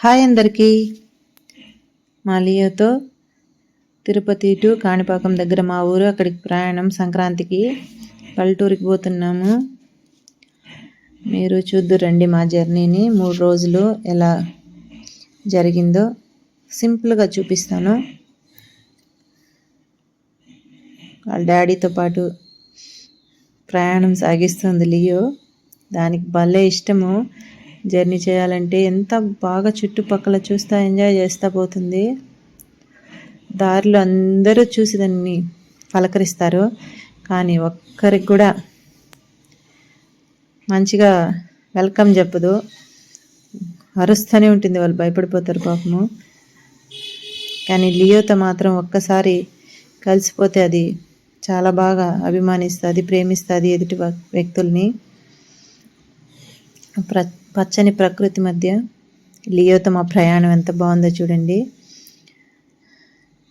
Hi అందరికీ. మా లియోతో Tirupati to Kanipakam దగ్గర మా ఊరు అక్కడికి ప్రయాణం సంక్రాంతికి పల్లెటూరికి పోతున్నాము. మీరు చూద్దురండి మా జర్నీని మూడు రోజులు ఎలా జరిగిందో సింపుల్గా చూపిస్తాను. వాళ్ళ డాడీతో పాటు ప్రయాణం సాగిస్తుంది లియో. దానికి భలే ఇష్టము. జర్నీ చేయాలంటే ఎంత బాగా చుట్టుపక్కల చూస్తా ఎంజాయ్ చేస్తూ పోతుంది. దారిలో అందరూ చూసి దాన్ని పలకరిస్తారు. కానీ ఒక్కరికి కూడా మంచిగా వెల్కమ్ చెప్పదు. అరుస్తూనే ఉంటుంది వాళ్ళు భయపడిపోతారు పాపము. కానీ లియోతో మాత్రం ఒక్కసారి కలిసిపోతే అది చాలా బాగా అభిమానిస్తుంది ప్రేమిస్తుంది ఎదుటి వ్యక్తుల్ని. పచ్చని ప్రకృతి మధ్య లియోతో మా ప్రయాణం ఎంత బాగుందో చూడండి.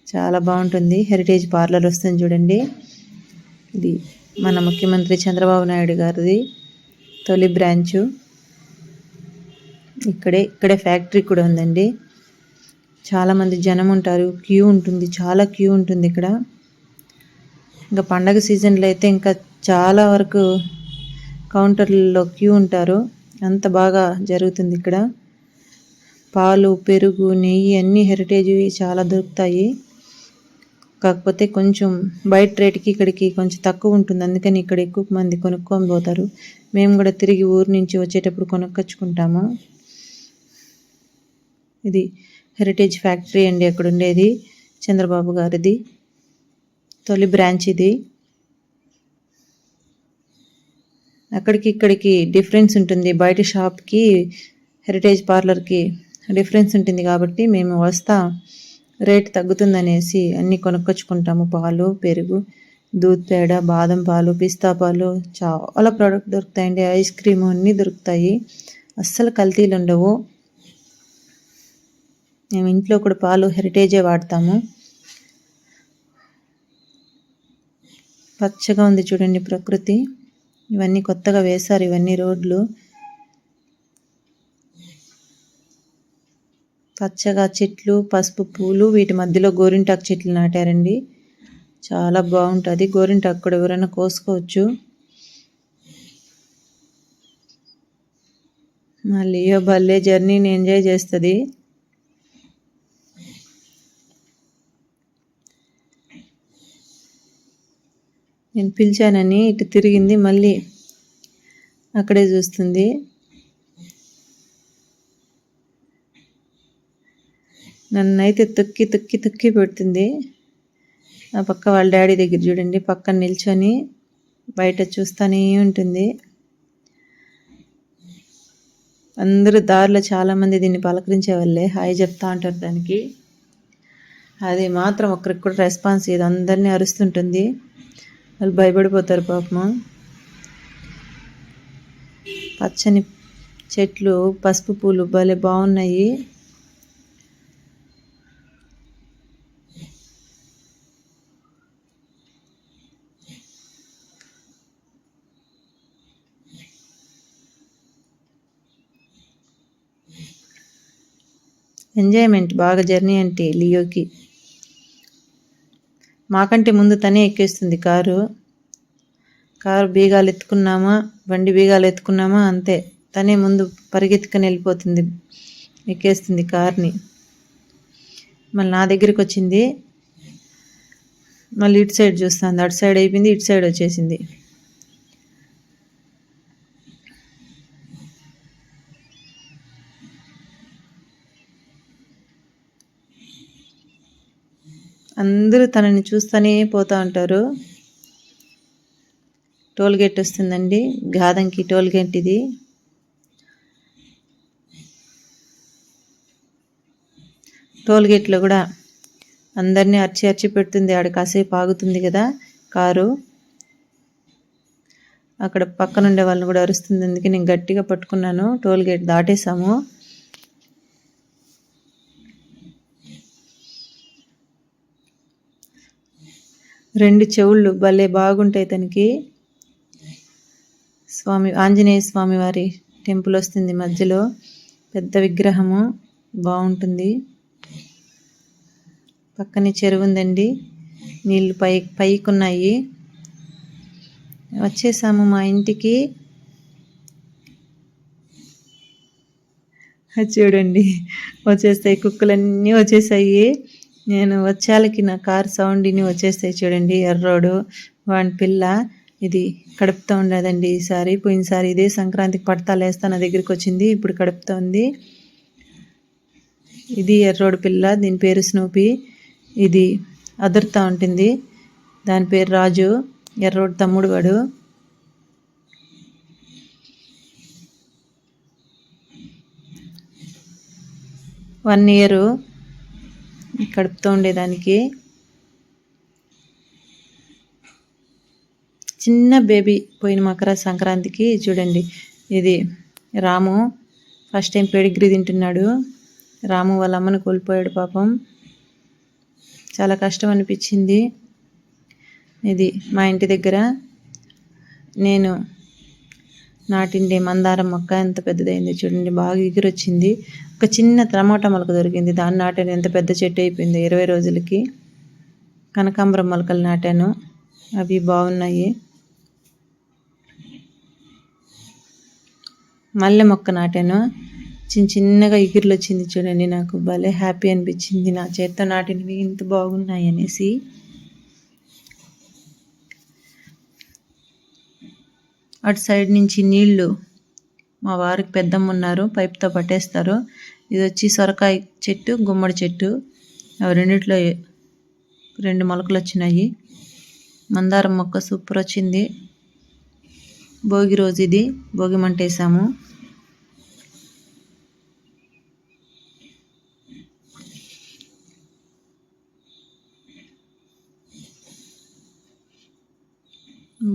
చాలా బాగుంటుంది. హెరిటేజ్ పార్లర్ వస్తుంది చూడండి. ఇది మన ముఖ్యమంత్రి చంద్రబాబు నాయుడు గారిది తొలి బ్రాంచు. ఇక్కడే ఇక్కడే ఫ్యాక్టరీ కూడా ఉందండి. చాలామంది జనం ఉంటారు. క్యూ ఉంటుంది. చాలా క్యూ ఉంటుంది ఇక్కడ. ఇంకా పండగ సీజన్లో అయితే ఇంకా చాలా వరకు కౌంటర్లలో క్యూ ఉంటారు. అంత బాగా జరుగుతుంది ఇక్కడ. పాలు పెరుగు నెయ్యి అన్ని హెరిటేజ్వి చాలా దొరుకుతాయి. కాకపోతే కొంచెం బయట రేటుకి ఇక్కడికి కొంచెం తక్కువ ఉంటుంది. అందుకని ఇక్కడ ఎక్కువ మంది కొనుక్కొని పోతారు. మేము కూడా తిరిగి ఊరు నుంచి వచ్చేటప్పుడు కొనుక్కొచ్చుకుంటాము. ఇది హెరిటేజ్ ఫ్యాక్టరీ అండి అక్కడ ఉండేది. చంద్రబాబు గారిది. తొలి బ్రాంచ్ ఇది. అక్కడికి ఇక్కడికి డిఫరెన్స్ ఉంటుంది. బయట షాప్కి హెరిటేజ్ పార్లర్కి డిఫరెన్స్ ఉంటుంది కాబట్టి మేము వస్తా రేట్ తగ్గుతుందనేసి అన్నీ కొనుక్కొచ్చుకుంటాము. పాలు పెరుగు దూద్ పేడ బాదం పాలు పిస్తా పాలు చాలా ప్రోడక్ట్ దొరుకుతాయండి. ఐస్ క్రీమ్ అన్నీ దొరుకుతాయి. అస్సలు కల్తీలు ఉండవు. మేము ఇంట్లో కూడా పాలు హెరిటేజే వాడతాము. పచ్చగా ఉంది చూడండి ప్రకృతి. ఇవన్నీ కొత్తగా వేశారు ఇవన్నీ రోడ్లు. పచ్చగా చెట్లు పసుపు పూలు వీటి మధ్యలో గోరింటాకు చెట్లు నాటారండి. చాలా బాగుంటుంది. గోరింటాకు కూడా ఎవరైనా కోసుకోవచ్చు. మళ్ళీ భలే జర్నీని ఎంజాయ్ చేస్తుంది. నేను పిలిచానని ఇటు తిరిగింది మళ్ళీ అక్కడే చూస్తుంది. నన్నైతే తొక్కి తొక్కి తొక్కి పెడుతుంది. ఆ పక్క వాళ్ళ డాడీ దగ్గర చూడండి పక్కన నిల్చొని బయట చూస్తూనే ఉంటుంది. అందరూ దారిలో చాలామంది దీన్ని పలకరించే వాళ్ళే హాయ్ చెప్తా ఉంటారు దానికి. అది మాత్రం ఒకరికి కూడా రెస్పాన్స్ ఇది అందరినీ అరుస్తుంటుంది. వాళ్ళు భయపడిపోతారు పాపము. పచ్చని చెట్లు పసుపు పూలు భలే బాగున్నాయి. ఎంజాయ్మెంట్ బాగా జర్నీ అంటే లియోకి. మాకంటే ముందు తనే ఎక్కేస్తుంది కారు. కారు బీగాలు ఎత్తుకున్నామా? బండి బీగాలు ఎత్తుకున్నామా? అంతే. తనే ముందు పరిగెత్తుకొని వెళ్ళిపోతుంది. ఎక్కేస్తుంది కార్ని. మళ్ళీ నా దగ్గరికి వచ్చింది. మళ్ళీ ఇటు సైడ్ చూస్తుంది. అటు సైడ్ అయిపోయింది ఇటు సైడ్ వచ్చేసింది. అందరూ తనని చూస్తూనే పోతూ ఉంటారు. టోల్ గేట్ వస్తుందండి. గాదంకి టోల్ గేట్ ఇది. టోల్గేట్లో కూడా అందరినీ అర్చి అర్చి పెడుతుంది. ఆడ కాసేపు ఆగుతుంది కదా కారు. అక్కడ పక్కనుండే వాళ్ళని కూడా అరుస్తుంది. అందుకే నేను గట్టిగా పట్టుకున్నాను. టోల్ గేట్ రెండు చెవుళ్ళు భలే బాగుంటాయి తనకి. స్వామి ఆంజనేయ స్వామి వారి టెంపుల్ వస్తుంది మధ్యలో. పెద్ద విగ్రహము బాగుంటుంది. పక్కనే చెరువు ఉందండి. నీళ్ళు పై పైకి ఉన్నాయి వచ్చేసాము మా ఇంటికి. చూడండి వచ్చేస్తాయి కుక్కలన్నీ వచ్చేసాయి. నేను వచ్చాలకి నా కార్ సౌండ్ని వచ్చేస్తాయి చూడండి ఎర్రోడు. వాడి పిల్ల ఇది కడుపుతూ ఉండదండి ఈసారి. పోయినసారి ఇదే సంక్రాంతికి పడతాలు వేస్తా నా దగ్గరికి వచ్చింది ఇప్పుడు కడుపుతోంది. ఇది ఎర్రోడు పిల్ల దీని పేరు స్నూపీ ఇది అదురుతూ ఉంటుంది. దాని పేరు రాజు ఎర్రోడు తమ్ముడు వాడు. వన్ ఇయరు కడుపుతూ ఉండేదానికి. చిన్న బేబీ పోయిన మకర సంక్రాంతికి చూడండి ఇది రాము ఫస్ట్ టైం పెడిగ్రీ తింటున్నాడు. రాము వాళ్ళ అమ్మను కోల్పోయాడు పాపం. చాలా కష్టం అనిపించింది. ఇది మా ఇంటి దగ్గర. నేను నాటిండే మందారం మొక్క ఎంత పెద్దదైంది చూడండి బాగా ఎగిరొచ్చింది. ఒక చిన్న టమాటా మొలక దొరికింది. దాన్ని నాటాను. ఎంత పెద్ద చెట్టు అయిపోయింది ఇరవై రోజులకి. కనకాంబరం మొలకలు నాటాను. అవి బాగున్నాయి. మల్లె మొక్క నాటాను. చిన్న చిన్నగా ఎగిరిలు వచ్చింది చూడండి నాకు. భలే హ్యాపీ అనిపించింది నా చేత్తో నాటినవి. ఇంత బాగున్నాయి అనేసి. అటు సైడ్ నుంచి నీళ్ళు మా వారికి పెద్దమ్మ ఉన్నారు పైప్తో పట్టేస్తారు. ఇది వచ్చి సొరకాయ చెట్టు గుమ్మడి చెట్టు. అవి రెండిట్లో రెండు మొలకలు వచ్చినాయి. మందారం మొక్క సూపర్ వచ్చింది. భోగి రోజు ఇది. భోగి మంట వేసాము.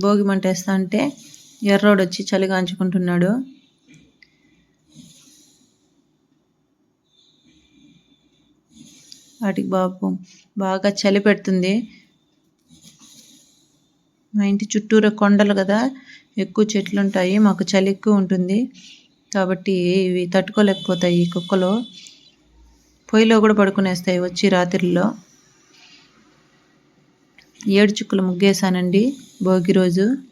భోగి మంట వేస్తా అంటే ఎర్రోడు వచ్చి చలిగాంచుకుంటున్నాడు వాటికి బాబు బాగా చలి పెడుతుంది. మా ఇంటి చుట్టూరు కొండలు కదా ఎక్కువ చెట్లు ఉంటాయి మాకు చలి ఎక్కువ ఉంటుంది. కాబట్టి ఇవి తట్టుకోలేకపోతాయి ఈ కుక్కలు. పొయ్యిలో కూడా పడుకునేస్తాయి వచ్చి రాత్రిలో. ఏడు చుక్కలు ముగ్గేసానండి భోగి రోజు.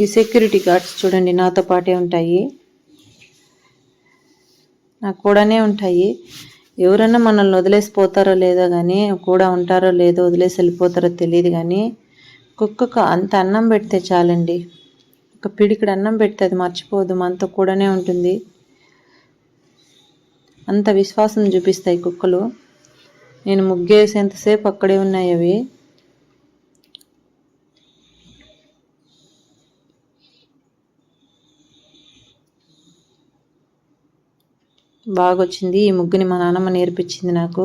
ఈ సెక్యూరిటీ గార్డ్స్ చూడండి నాతో పాటే ఉంటాయి. నాకు కూడానే ఉంటాయి. ఎవరన్నా మనల్ని వదిలేసి పోతారో లేదో కానీ కూడా ఉంటారో లేదో వదిలేసి వెళ్ళిపోతారో తెలియదు కానీ కుక్కకు అంత అన్నం పెడితే చాలండి. ఒక పిడికిడు అన్నం పెడితే అది మర్చిపోదు మనతో కూడానే ఉంటుంది. అంత విశ్వాసం చూపిస్తాయి కుక్కలు. నేను ముగ్గేసేంతసేపు అక్కడే ఉన్నాయి అవి. బాగా వచ్చింది ఈ ముగ్గుని మా నాన్నమ్మ నేర్పించింది నాకు.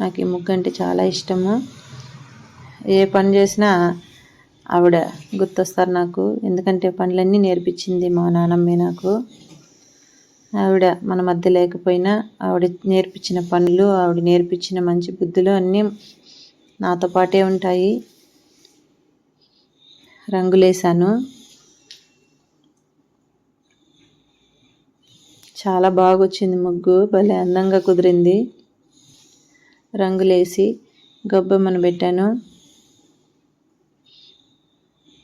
నాకు ఈ ముగ్గు అంటే చాలా ఇష్టము. ఏ పని చేసినా ఆవిడ గుర్తొస్తారు నాకు. ఎందుకంటే పనులన్నీ నేర్పించింది మా నాన్నమ్మే నాకు. ఆవిడ మన మధ్య లేకపోయినా ఆవిడ నేర్పించిన పనులు ఆవిడ నేర్పించిన మంచి బుద్ధులు అన్నీ నాతో పాటే ఉంటాయి. రంగులేశాను. చాలా బాగా వచ్చింది ముగ్గు. భలే అందంగా కుదిరింది. రంగులేసి గొబ్బెమ్మను పెట్టాను.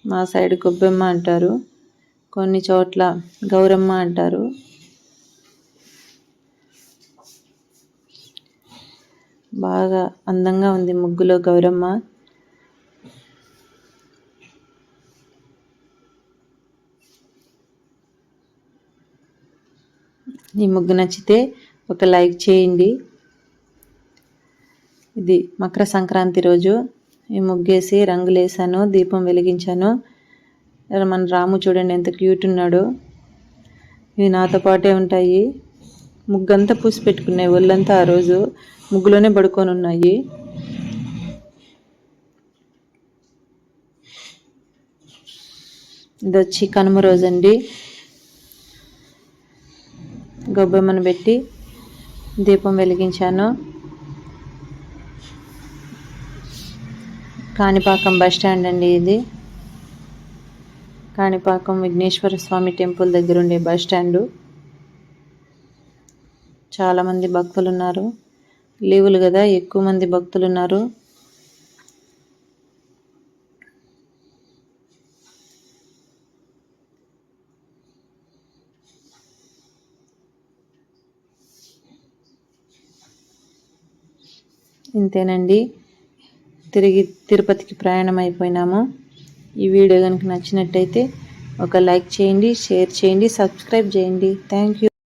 మా సైడ్ గొబ్బెమ్మ అంటారు. కొన్ని చోట్ల గౌరమ్మ అంటారు. బాగా అందంగా ఉంది ముగ్గులో గౌరమ్మ. ఈ ముగ్గు నచ్చితే ఒక లైక్ చేయండి. ఇది మకర సంక్రాంతి రోజు. ఈ ముగ్గేసి రంగులు వేసాను దీపం వెలిగించాను. మన రాము చూడండి ఎంత క్యూట్ ఉన్నాడో. ఇవి నాతో పాటే ఉంటాయి. ముగ్గంతా పూసి పెట్టుకున్నాయి ఒళ్ళంతా ఆ రోజు. ముగ్గులోనే పడుకొని ఉన్నాయి. ఇది వచ్చి కనుమ రోజండి. గొబ్బెమ్మను పెట్టి దీపం వెలిగించాను. కాణిపాకం బస్ స్టాండ్ అండి ఇది. కాణిపాకం విఘ్నేశ్వర స్వామి టెంపుల్ దగ్గర ఉండే బస్ స్టాండు. చాలామంది భక్తులు ఉన్నారు లీవులు కదా ఎక్కువ మంది భక్తులు ఉన్నారు ఇంతేనండి. తిరిగి తిరుపతికి ప్రయాణం అయిపోయినాము. ఈ వీడియో కనుక నచ్చినట్టయితే ఒక లైక్ చేయండి షేర్ చేయండి సబ్స్క్రైబ్ చేయండి. Thank you.